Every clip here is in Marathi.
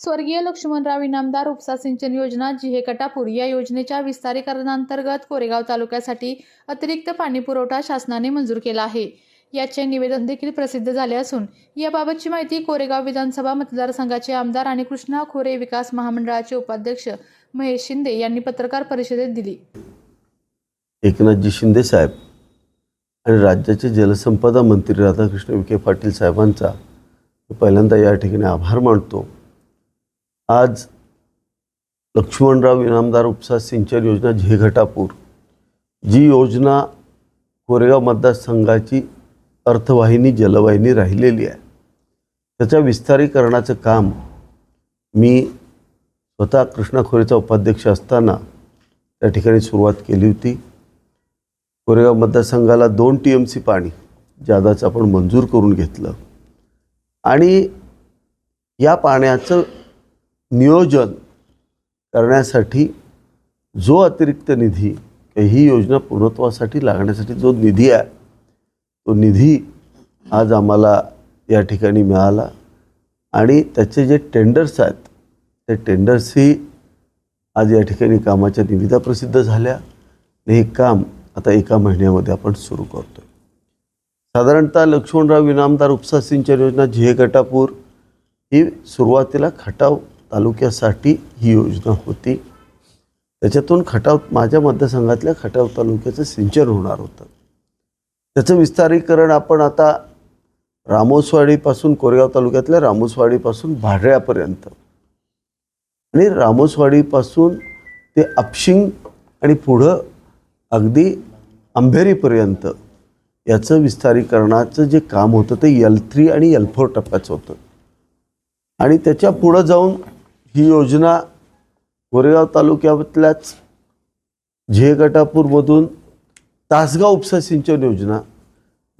स्वर्गीय लक्ष्मणराव इनामदार उपसा सिंचन योजना जिहे कटापूर या योजनेच्या विस्तारीकरणांतर्गत कोरेगाव तालुक्यासाठी अतिरिक्त पाणीपुरवठा शासनाने मंजूर केला आहे. याचे निवेदन देखील प्रसिद्ध झाले असून याबाबतची माहिती कोरेगाव विधानसभा मतदारसंघाचे आमदार आणि कृष्णा खोरे विकास महामंडळाचे उपाध्यक्ष महेश शिंदे यांनी पत्रकार परिषदेत दिली. एकनाथजी शिंदे साहेब आणि राज्याचे जलसंपदा मंत्री राधाकृष्ण विखे पाटील साहेबांचा पहिल्यांदा या ठिकाणी आभार मानतो. आज लक्ष्मणराव इनामदार उपसा सिंचन योजना झेघटापूर जी योजना कोरेगाव मतदारसंघाची अर्थवाहिनी जलवाहिनी राहिलेली आहे. त्याच्या विस्तारीकरणाचं काम मी स्वतः कृष्णा खोरेचा उपाध्यक्ष असताना त्या ठिकाणी सुरुवात केली होती. कोरेगाव मतदारसंघाला दोन टी एम सी पाणी जादाचं आपण मंजूर करून घेतलं. आणि या पाण्याचं नियोजन करण्यासाठी जो अतिरिक्त निधी ही योजना पूर्णत्वासाठी लागण्यासाठी जो निधी आहे तो निधी आज आम्हाला या ठिकाणी मिळाला. आणि त्याचे जे टेंडर्स आहेत ते टेंडर्सही आज या ठिकाणी कामाच्या निविदा प्रसिद्ध झाल्या. आणि हे काम आता एका महिन्यामध्ये आपण सुरू करतो साधारणतः लक्ष्मणराव इनामदार उपसा सिंचन योजना झे गटापूर ही सुरुवातीला खटाव तालुक्यासाठी ही योजना होती. त्याच्यातून खटाव माझ्या मतदारसंघातल्या खटाव तालुक्याचं सिंचन होणार होतं. त्याचं विस्तारीकरण आपण आता रामोसवाडीपासून कोरेगाव तालुक्यातल्या रामोसवाडीपासून भाडऱ्यापर्यंत आणि रामोसवाडीपासून ते अपशिंग आणि पुढं अगदी अंधेरीपर्यंत याचं विस्तारीकरणाचं जे काम होतं ते यल थ्री आणि यल फोर टप्प्याचं होतं. आणि त्याच्या पुढं जाऊन ही योजना कोरेगाव तालुक्यातल्याच झेगटापूरमधून तासगाव उपसा सिंचन योजना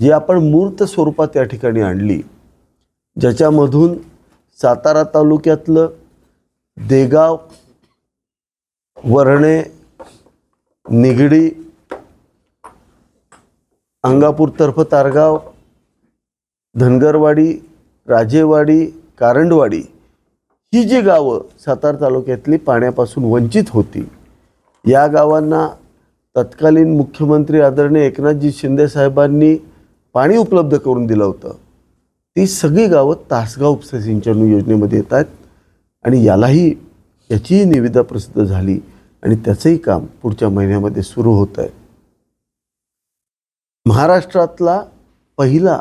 जी आपण मूर्त स्वरूपात या ठिकाणी आणली ज्याच्यामधून सातारा तालुक्यातलं देगाव वरणे निगडी अंगापूरतर्फ तारगाव धनगरवाडी राजेवाडी कारंडवाडी ही जी गावं सातारा तालुक्यातली पाण्यापासून वंचित होती या गावांना तत्कालीन मुख्यमंत्री आदरणीय एकनाथजी शिंदे साहेबांनी पाणी उपलब्ध करून दिलं होतं. ती सगळी गावं तासगाव उपसा सिंचन योजनेमध्ये येत आहेत आणि यालाही याचीही निविदा प्रसिद्ध झाली आणि त्याचंही काम पुढच्या महिन्यामध्ये सुरू होत आहे. महाराष्ट्रातला पहिला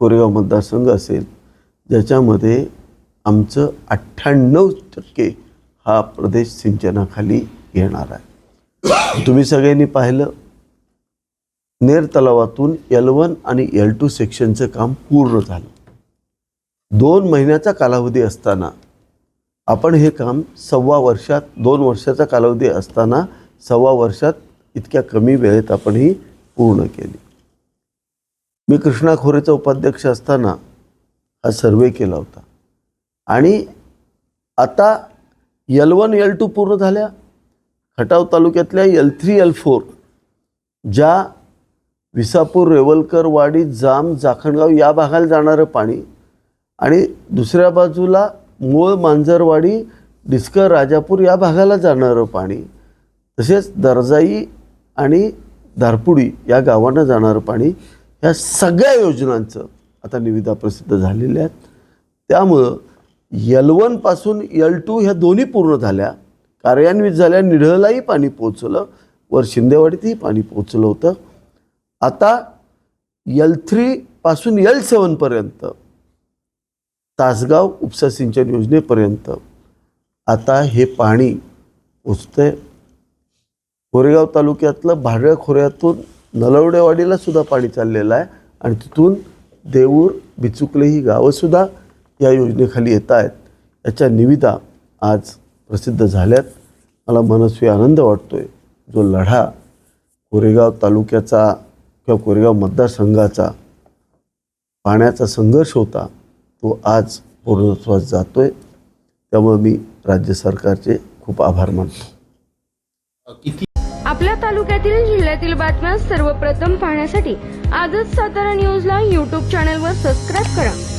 कोरेगाव मतदारसंघ असेल ज्याच्यामध्ये आमचं अठ्ठ्याण्णव टक्के हा प्रदेश सिंचनाखाली येणार आहे. तुम्ही सगळ्यांनी पाहिलं नेर तलावातून एल वन आणि एल टू सेक्शनचं काम पूर्ण झालं. दोन महिन्याचा कालावधी असताना आपण हे काम सव्वा वर्षात दोन वर्षाचा कालावधी असताना सव्वा वर्षात इतक्या कमी वेळेत आपण ही पूर्ण केली. मी कृष्णा खोरेचा उपाध्यक्ष असताना हा सर्वे केला होता. आणि आता यल वन यल टू पूर्ण झाल्या. खटाव तालुक्यातल्या यल थ्री यल फोर ज्या विसापूर रेवलकर वाडी जाम जाखणगाव या भागाला जाणारं पाणी आणि दुसऱ्या बाजूला मूळ मांजरवाडी डिस्कर राजापूर या भागाला जाणारं पाणी तसेच दर्जाई आणि धारपुडी या गावांना जाणारं पाणी ह्या सगळ्या योजनांचं आता निविदा प्रसिद्ध झालेल्या आहेत. त्यामुळं यल वनपासून यल टू ह्या दोन्ही पूर्ण झाल्या. कार्यान्वित झाल्या निढळलाही पाणी पोचलं वर शिंदेवाडीतही पाणी पोचलं होतं. आता यल थ्रीपासून यल सेवनपर्यंत तासगाव उपसा सिंचन योजनेपर्यंत आता हे पाणी पोचतंय कोरेगाव तालुक्यातलं भाडऱ्या खोऱ्यातून नलवडेवाडीला सुद्धा पाणी चाललेलं आहे आणि तिथून देऊर बिचुकले ही गावंसुद्धा या योजनेखाली येत आहेत याच्या निविदा आज प्रसिद्ध झाल्यात. मला मनस्वी आनंद वाटतो आहे जो लढा कोरेगाव तालुक्याचा किंवा कोरेगाव मतदारसंघाचा पाण्याचा संघर्ष होता तो आज पूर्णत्वास जातो आहे त्यामुळे मी राज्य सरकारचे खूप आभार मानतो. आपल्या तालुक्यातील जिल्ह्यातील बातम्या सर्वप्रथम पाहण्यासाठी आजच सातारा न्यूजला यूट्यूब चॅनलवर सबस्क्राईब करा.